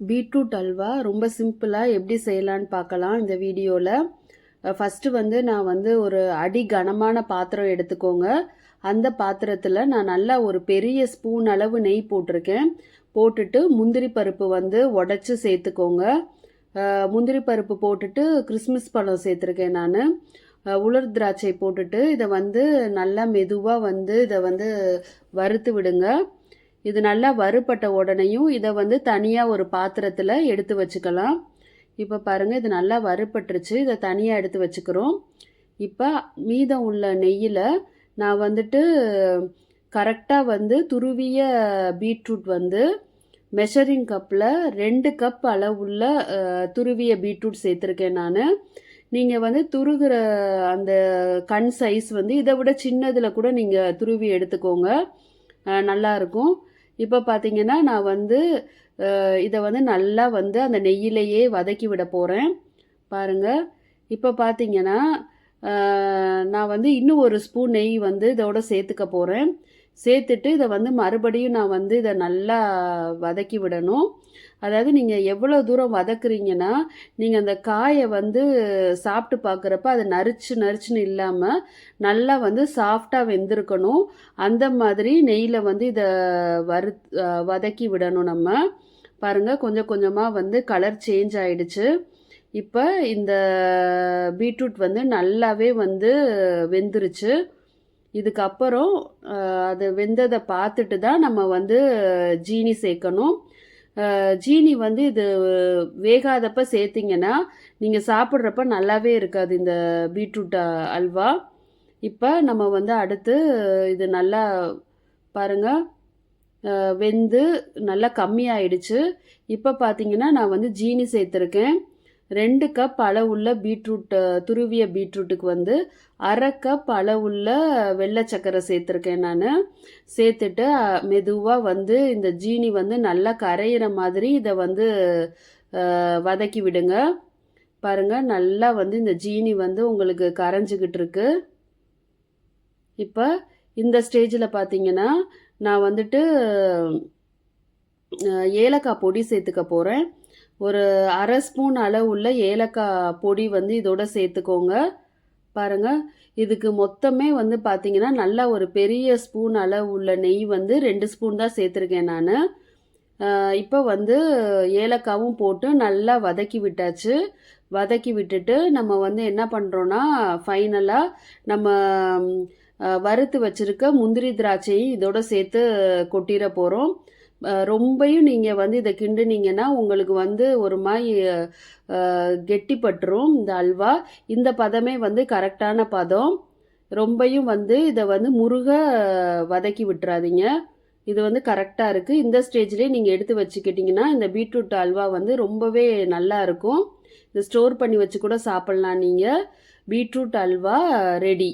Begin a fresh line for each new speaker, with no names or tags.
Beetroot halwa. ரொம்ப சிம்பிளாக எப்படி செய்யலான்னு பார்க்கலாம் இந்த வீடியோவில் ஃபஸ்ட்டு வந்து நான் வந்து ஒரு அடி கனமான பாத்திரம் எடுத்துக்கோங்க. அந்த பாத்திரத்தில் நான் நல்லா ஒரு பெரிய ஸ்பூன் அளவு நெய் போட்டிருக்கேன். போட்டுட்டு முந்திரி பருப்பு வந்து உடச்சி சேர்த்துக்கோங்க. முந்திரி பருப்பு போட்டுட்டு கிறிஸ்மஸ் பழம் சேர்த்துருக்கேன் நான். உலர் திராட்சை போட்டுட்டு இதை வந்து நல்லா மெதுவாக வந்து இதை வந்து வறுத்து விடுங்க. இது நல்லா வறுபட்ட உடனேயும் இதை வந்து தனியாக ஒரு பாத்திரத்தில் எடுத்து வச்சுக்கலாம். இப்போ பாருங்கள் இது நல்லா வறுபட்டுருச்சு. இதை தனியாக எடுத்து வச்சுக்கிறோம். இப்போ மீதம் உள்ள நெய்யில் நான் வந்துட்டு கரெக்டாக வந்து துருவிய பீட்ரூட் வந்து மெஷரிங் கப்பில் ரெண்டு கப் அளவுள்ள துருவிய பீட்ரூட் சேர்த்துருக்கேன் நான். நீங்கள் வந்து துருகிற அந்த கண் சைஸ் வந்து இதை விட சின்னதில் கூட நீங்கள் துருவி எடுத்துக்கோங்க. நல்லாயிருக்கும் இருக்கும். இப்போ பார்த்தீங்கன்னா நான் வந்து இதை வந்து நல்லா வந்து அந்த நெய்யிலேயே வதக்கி விட போகிறேன் பாருங்கள் இப்போ பார்த்தீங்கன்னா நான் வந்து இன்னும் ஒரு ஸ்பூன் நெய் வந்து இதோட சேர்த்துக்க போகிறேன் சேர்த்துட்டு இதை வந்து மறுபடியும் நான் வந்து இதை நல்லா வதக்கி விடணும். அதாவது நீங்கள் எவ்வளோ தூரம் வதக்குறீங்கன்னா நீங்கள் அந்த காயை வந்து சாப்பிட்டு பார்க்குறப்ப அது நரிச்சு நரிச்சுன்னு இல்லாமல் நல்லா வந்து சாஃப்டாக வெந்திருக்கணும். அந்த மாதிரி நெய்யில் வந்து இதை வறு வதக்கி விடணும் நம்ம. பாருங்கள் கொஞ்சம் கொஞ்சமாக வந்து கலர் சேஞ்ச் ஆயிடுச்சு. இப்போ இந்த பீட்ரூட் வந்து நல்லாவே வந்து வெந்துருச்சு. இதுக்கப்புறம் அது வெந்ததை பார்த்துட்டு தான் நம்ம வந்து ஜீனி சேர்க்கணும். ஜீனி வந்து இது வேகாதப்ப சேர்த்திங்கன்னா நீங்கள் சாப்பிட்றப்ப நல்லாவே இருக்காது இந்த பீட்ரூட் அல்வா. இப்போ நம்ம வந்து அடுத்து இது நல்லா பாருங்கள் வெந்து நல்லா கம்மியாயிடுச்சு. இப்போ பார்த்தீங்கன்னா நான் வந்து ஜீனி சேர்த்துருக்கேன். ரெண்டு கப் அளவுள்ள பீட்ரூட் துருவிய பீட்ரூட்டுக்கு வந்து அரை கப் அளவுள்ள வெள்ளை சக்கரை சேர்த்துருக்கேன் நான். சேர்த்துட்டு மெதுவாக வந்து இந்த ஜீனி வந்து நல்லா கரையிற மாதிரி இதை வந்து வதக்கி விடுங்க. பாருங்க நல்லா வந்து இந்த ஜீனி வந்து உங்களுக்கு கரைஞ்சிக்கிட்டு இருக்கு. இப்போ இந்த ஸ்டேஜில் பார்த்தீங்கன்னா நான் வந்துட்டு ஏலக்காய் பொடி சேர்த்துக்க போகிறேன் ஒரு அரை ஸ்பூன் அளவுள்ள ஏலக்காய் பொடி வந்து இதோட சேர்த்துக்கோங்க. பாருங்க இதுக்கு மொத்தமே வந்து பார்த்திங்கன்னா நல்லா ஒரு பெரிய ஸ்பூன் அளவு உள்ள நெய் வந்து ரெண்டு ஸ்பூன் தான் சேர்த்துருக்கேன் நான். இப்போ வந்து ஏலக்காவும் போட்டு நல்லா வதக்கி விட்டாச்சு. வதக்கி விட்டுட்டு நம்ம வந்து என்ன பண்ணுறோன்னா ஃபைனலாக நம்ம வறுத்து வச்சுருக்க முந்திரி திராட்சையும் இதோட சேர்த்து கொட்டிட போகிறோம் ரொம்பையும் நீங்கள் வந்து இதை கிண்டுனீங்கன்னா உங்களுக்கு வந்து ஒரு மாதிரி கெட்டிப்பட்டுரும் இந்த அல்வா. இந்த பதமே வந்து கரெக்டான பதம். ரொம்பையும் வந்து இதை வந்து முருக வதக்கி விட்டுறாதீங்க இது வந்து கரெக்டாக இருக்குது இந்த ஸ்டேஜ்லேயே நீங்கள் எடுத்து வச்சுக்கிட்டிங்கன்னா இந்த பீட்ரூட் அல்வா வந்து ரொம்பவே நல்லா இருக்கும். இதை ஸ்டோர் பண்ணி வச்சு கூட சாப்பிட்லாம் நீங்கள் பீட்ரூட் அல்வா ரெடி.